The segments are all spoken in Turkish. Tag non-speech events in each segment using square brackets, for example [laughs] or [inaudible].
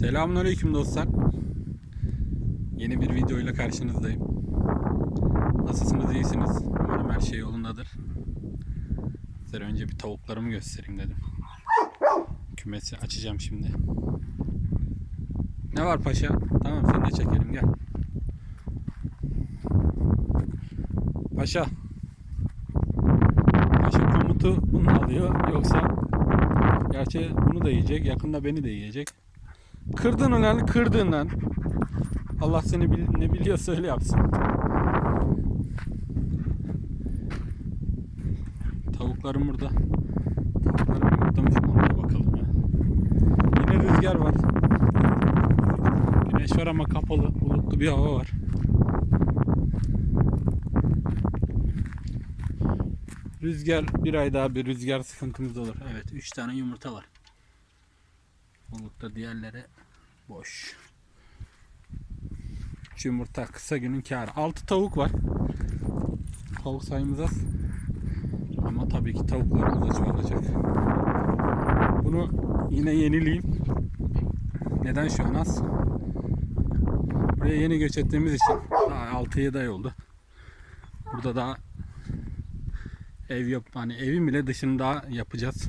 Selamünaleyküm dostlar. Yeni bir video ile karşınızdayım. Nasılsınız, iyisiniz? Umarım her şey yolundadır. Size önce bir tavuklarımı göstereyim dedim. Kümesi açacağım şimdi. Ne var paşa? Tamam seni de çekelim gel. Paşa. Paşa komutu bunu alıyor yoksa gerçi bunu da yiyecek yakında beni de yiyecek. Kırdın lan kırdın lan. Allah seni bil, ne biliyorsa öyle yapsın. Tavuklarım burada. Tavuklarım yumurtlamış da bakalım ya. Yine rüzgar var. Güneş var ama kapalı. Bulutlu bir hava var. Rüzgar bir ay daha bir rüzgar sıkıntımız olur. Evet 3 tane yumurta var. Bulutta diğerleri boş. Üç yumurta kısa günün kârı. 6 tavuk var. Tavuk sayımız az. Ama tabii ki tavuklarımız da çoğalacak. Bunu yine yenileyim. Neden şu an az? Buraya yeni göç ettiğimiz için daha 6-7 ay oldu. Burada daha ev yap hani evin bile dışını daha yapacağız.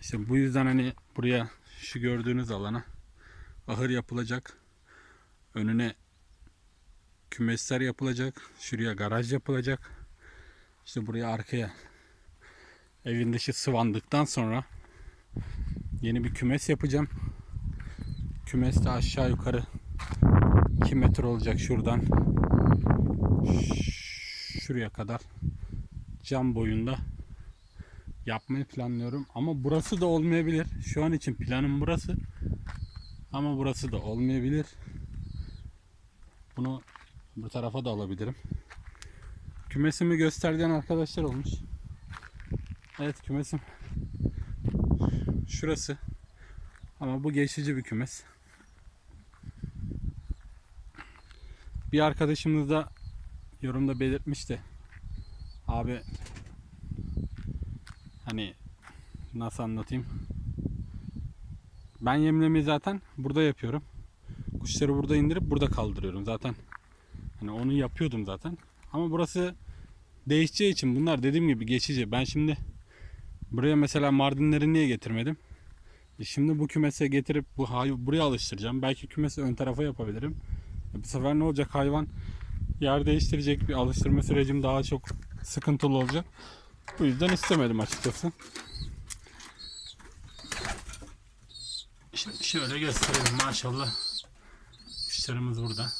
İşte bu yüzden hani buraya şu gördüğünüz alana ahır yapılacak. Önüne kümesler yapılacak. Şuraya garaj yapılacak. İşte buraya arkaya evin dışı sıvandıktan sonra yeni bir kümes yapacağım. Kümes de aşağı yukarı 2 metre olacak şuradan şuraya kadar cam boyunda yapmayı planlıyorum. Ama burası da olmayabilir. Şu an için planım burası. Ama burası da olmayabilir. Bunu bu tarafa da alabilirim. Kümesimi gösterdiğin arkadaşlar olmuş. Evet kümesim. Şurası. Ama bu geçici bir kümes. Bir arkadaşımız da yorumda belirtmişti. Abi hani nasıl anlatayım? Ben yemlemeyi zaten burada yapıyorum. Kuşları burada indirip burada kaldırıyorum zaten. Hani onu yapıyordum zaten. Ama burası değişeceği için bunlar dediğim gibi geçici. Ben şimdi buraya mesela Mardinleri niye getirmedim? E şimdi bu kümese getirip bu hay- buraya alıştıracağım. Belki kümesi ön tarafa yapabilirim. E bu sefer ne olacak hayvan yer değiştirecek bir alıştırma sürecim daha çok sıkıntılı olacak. Bu yüzden istemedim açıkçası. Şimdi şöyle gösterelim maşallah. Kuşlarımız burada.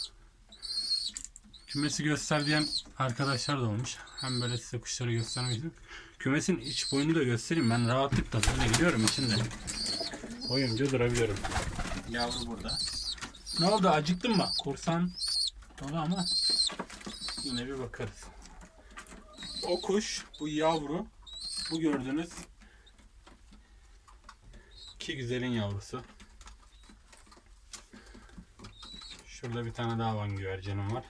Kümesi göster diyen arkadaşlar da olmuş. Hem böyle size kuşları göstermek için. Kümesin iç boyunu da göstereyim. Ben rahatlıkla böyle gidiyorum içinde. Boyunca durabiliyorum. Yavru burada. Ne oldu acıktın mı? Korsan dolu ama yine bir bakarız. O kuş, bu yavru, bu gördüğünüz iki güzelin yavrusu. Şurada bir tane daha van güvercinim var.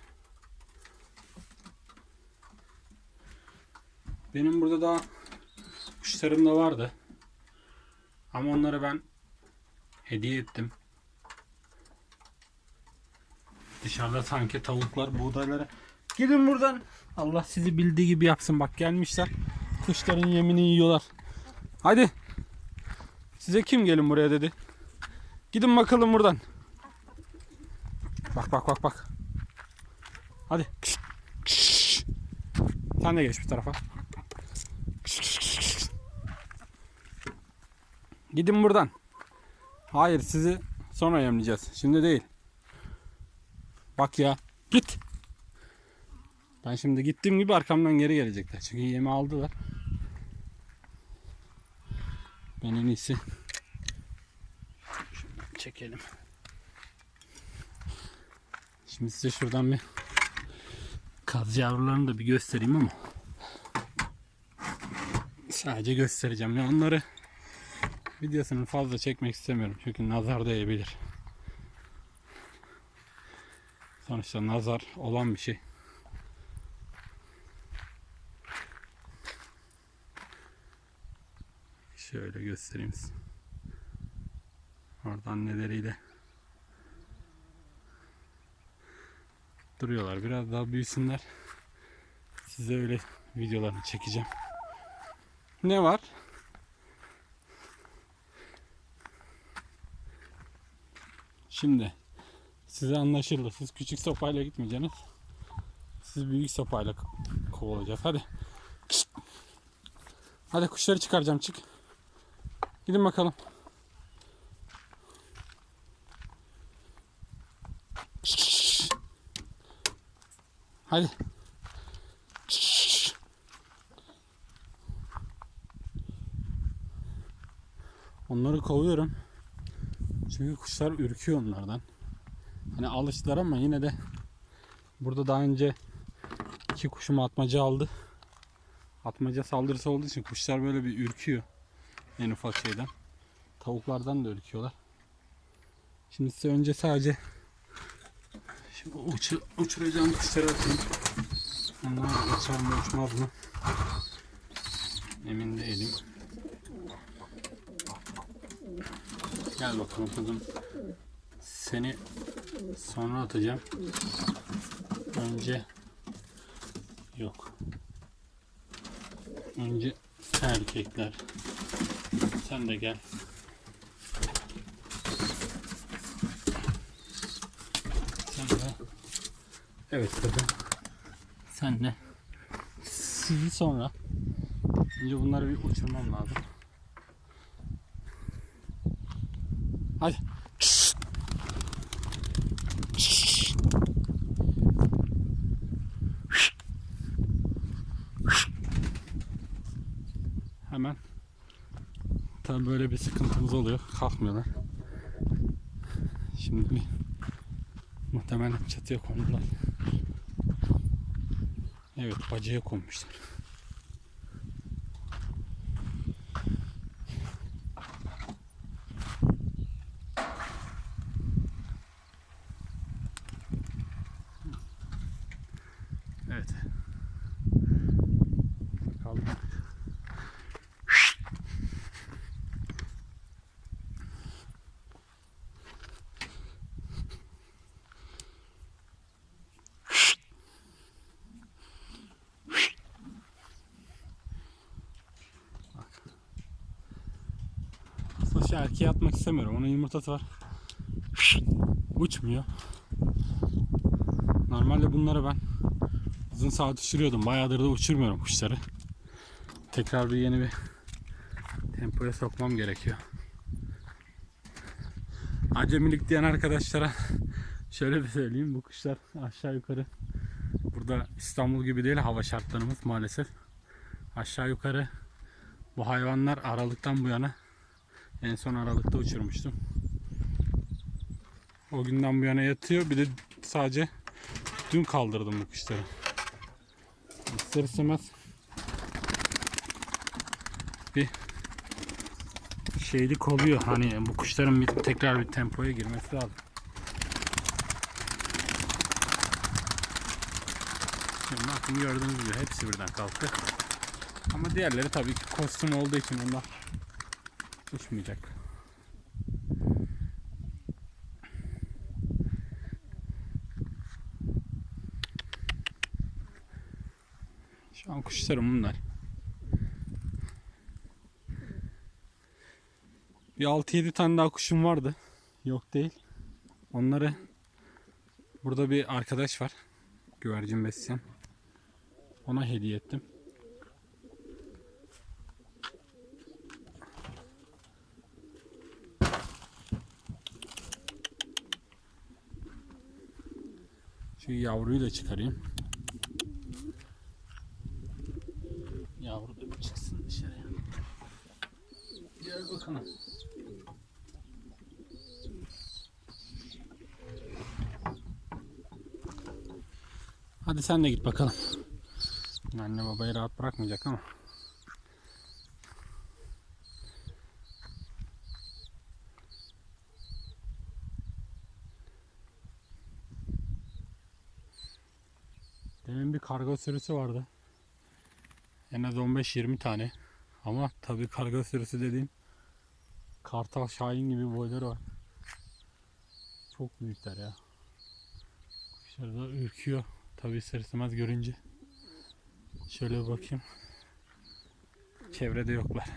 Benim burada daha kuşlarım da vardı. Ama onları ben hediye ettim. Dışarıda sanki tavuklar, buğdayları. Gidin buradan. Allah sizi bildiği gibi yapsın. Bak gelmişler. Kuşların yemini yiyorlar. Hadi. Size kim gelin buraya dedi. Gidin bakalım buradan. Bak bak bak bak. Hadi. Sen de geç bir tarafa. Gidin buradan. Hayır sizi sonra yemleyeceğiz. Şimdi değil. Bak ya. Git. Ben şimdi gittiğim gibi arkamdan geri gelecekler. Çünkü yemi aldılar. Ben en iyisi Şuradan çekelim. Şimdi size şuradan bir kaz yavrularını da bir göstereyim ama sadece göstereceğim. Ya onları videosunu fazla çekmek istemiyorum. Çünkü nazar değebilir. Sonuçta nazar olan bir şey. Şöyle göstereyim size. Orada anneleriyle duruyorlar. Biraz daha büyüsünler. Size öyle videolarını çekeceğim. Ne var? Şimdi size anlaşıldı. Siz küçük sopayla gitmeyeceksiniz. Siz büyük sopayla ko- kovalayacağız. Hadi. Hadi kuşları çıkaracağım çık. Gidin bakalım. Hadi. Onları kovuyorum. Çünkü kuşlar ürküyor onlardan. Hani alıştılar ama yine de burada daha önce iki kuşumu atmaca aldı. Atmaca saldırısı olduğu için kuşlar böyle bir ürküyor. En ufak şeyden. Tavuklardan da ürküyorlar. Şimdi size önce sadece Şimdi uçu, uçuracağım kuşları atayım. Onlar uçar mı uçmaz mı? Emin değilim. Gel bakalım kızım. Seni sonra atacağım. Önce yok. Önce erkekler. Sen de gel. Sen de. Evet kızım. Sen de. Sizi sonra. Önce bunları bir uçurmam lazım. Böyle bir sıkıntımız oluyor. Kalkmıyorlar. Şimdi bir muhtemelen çatıya kondular. Evet bacaya konmuşlar. Evet. Bakalım. Şu erkeğe atmak istemiyorum. Onun yumurtası var. Uçmuyor. Normalde bunları ben uzun saat uçuruyordum. Bayağıdır da uçurmuyorum kuşları. Tekrar bir yeni bir tempoya sokmam gerekiyor. Acemilik diyen arkadaşlara şöyle bir söyleyeyim. Bu kuşlar aşağı yukarı burada İstanbul gibi değil hava şartlarımız maalesef. Aşağı yukarı bu hayvanlar Aralık'tan bu yana en son Aralık'ta uçurmuştum. O günden bu yana yatıyor. Bir de sadece dün kaldırdım bu kuşları. İster istemez bir şeylik oluyor. Hani bu kuşların bir, tekrar bir tempoya girmesi lazım. Şimdi bakın gördüğünüz gibi hepsi birden kalktı. Ama diğerleri tabii ki kostüm olduğu için onlar uçmayacak. Şu an kuşlarım bunlar. Bir 6-7 tane daha kuşum vardı. Yok değil. Onları burada bir arkadaş var. Güvercin besleyen. Ona hediye ettim. Şu yavruyu da çıkarayım. Yavru da bir çıksın dışarıya. Gel bakalım. Hadi sen de git bakalım. Anne babayı rahat bırakmayacak ama. Demin bir karga sürüsü vardı. En az 15-20 tane. Ama tabii karga sürüsü dediğim kartal şahin gibi boyları var. Çok büyükler ya. Kuşlar da ürküyor. Tabii istemez görünce. Şöyle bakayım. Çevrede yoklar.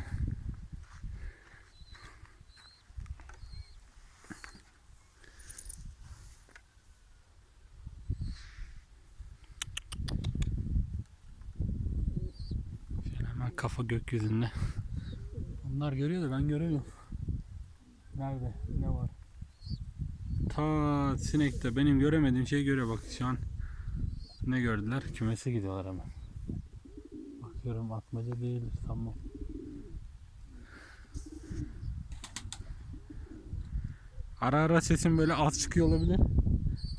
Kafa gökyüzünde. Onlar görüyor da ben göremiyorum. Nerede? Ne var? Ta sinekte benim göremediğim şeyi görüyor bak şu an. Ne gördüler? Kümese gidiyorlar hemen. Bakıyorum atmaca değildir sanmam. Ara ara sesim böyle az çıkıyor olabilir.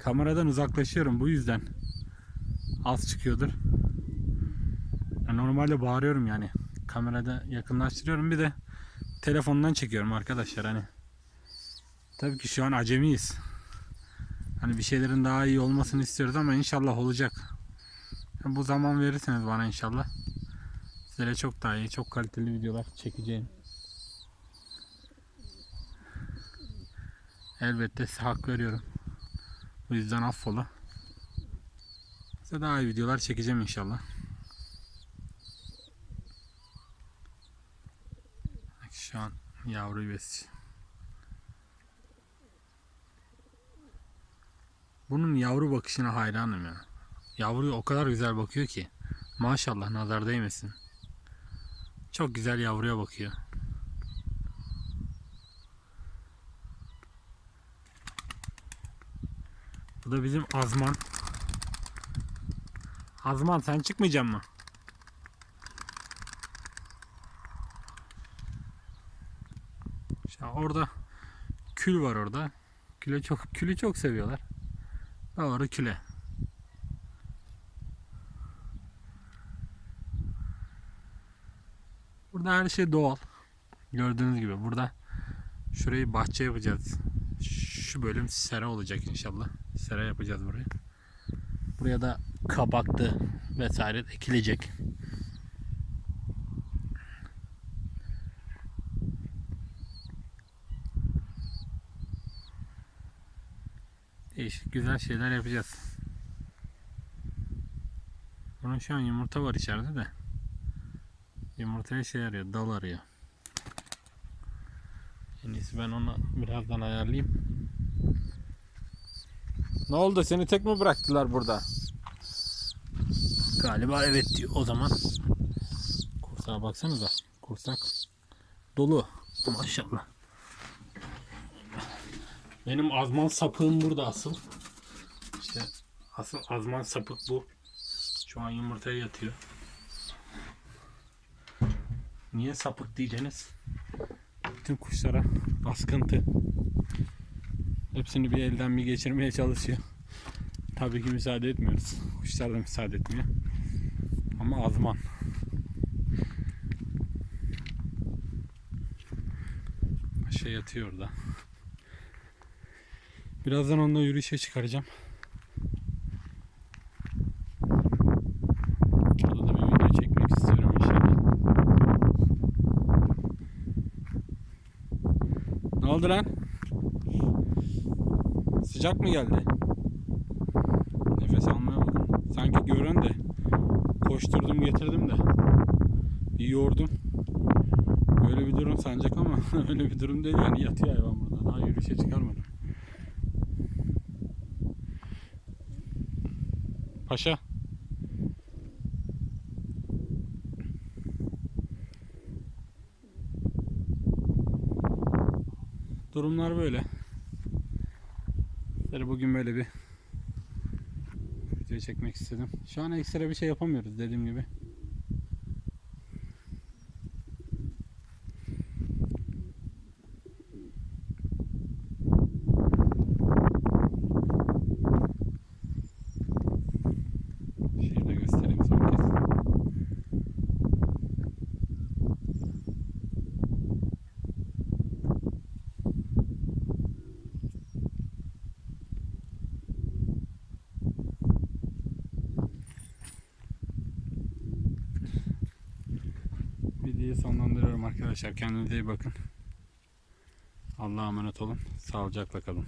Kameradan uzaklaşıyorum bu yüzden. Az çıkıyordur. Normalde bağırıyorum yani. Kamerada yakınlaştırıyorum bir de telefondan çekiyorum arkadaşlar hani. Tabii ki şu an acemiyiz. Hani bir şeylerin daha iyi olmasını istiyoruz ama inşallah olacak. Yani bu zaman verirseniz bana inşallah. Sizlere çok daha iyi, çok kaliteli videolar çekeceğim. Elbette size hak veriyorum. Bu yüzden affola. Size daha iyi videolar çekeceğim inşallah. Şu an yavru üvesi. Bunun yavru bakışına hayranım ya. Yavruya o kadar güzel bakıyor ki. Maşallah nazar değmesin. Çok güzel yavruya bakıyor. Bu da bizim Azman. Azman sen çıkmayacaksın mı? İşte orada kül var orada. Küle çok külü çok seviyorlar. Doğru küle. Burada her şey doğal. Gördüğünüz gibi burada şurayı bahçe yapacağız. Şu bölüm sera olacak inşallah. Sera yapacağız burayı. Buraya da kabaktı vesaire ekilecek. Değişik güzel şeyler yapacağız. Bunun şu an yumurta var içeride de. Yumurtaya şey arıyor, dal arıyor. En iyisi ben onu birazdan ayarlayayım. Ne oldu? Seni tek mi bıraktılar burada? Galiba evet diyor o zaman. Kursağa baksanıza. Kursak dolu. Maşallah. Benim azman sapığım burada asıl. İşte asıl azman sapık bu. Şu an yumurtaya yatıyor. Niye sapık diyeceğiniz? Bütün kuşlara baskıntı. Hepsini bir elden bir geçirmeye çalışıyor. Tabii ki müsaade etmiyoruz. Kuşlar da müsaade etmiyor. Ama azman. Paşa yatıyor orada. Birazdan onunla yürüyüşe çıkaracağım. Orada da bir video çekmek istiyorum inşallah. Ne oldu lan? Sıcak mı geldi? Nefes almaya bakın. Sanki gören de koşturdum getirdim de bir yordum. Öyle bir durum sancak ama [laughs] öyle bir durum değil yani yatıyor hayvan burada. Daha yürüyüşe çıkarmadım. Paşa. Durumlar böyle. Sizlere bugün böyle bir video çekmek istedim. Şu an ekstra bir şey yapamıyoruz dediğim gibi. Şeyi de göstereyim son kez. Videoyu sonlandırıyorum arkadaşlar. Kendinize iyi bakın. Allah'a emanet olun. Sağlıcakla kalın.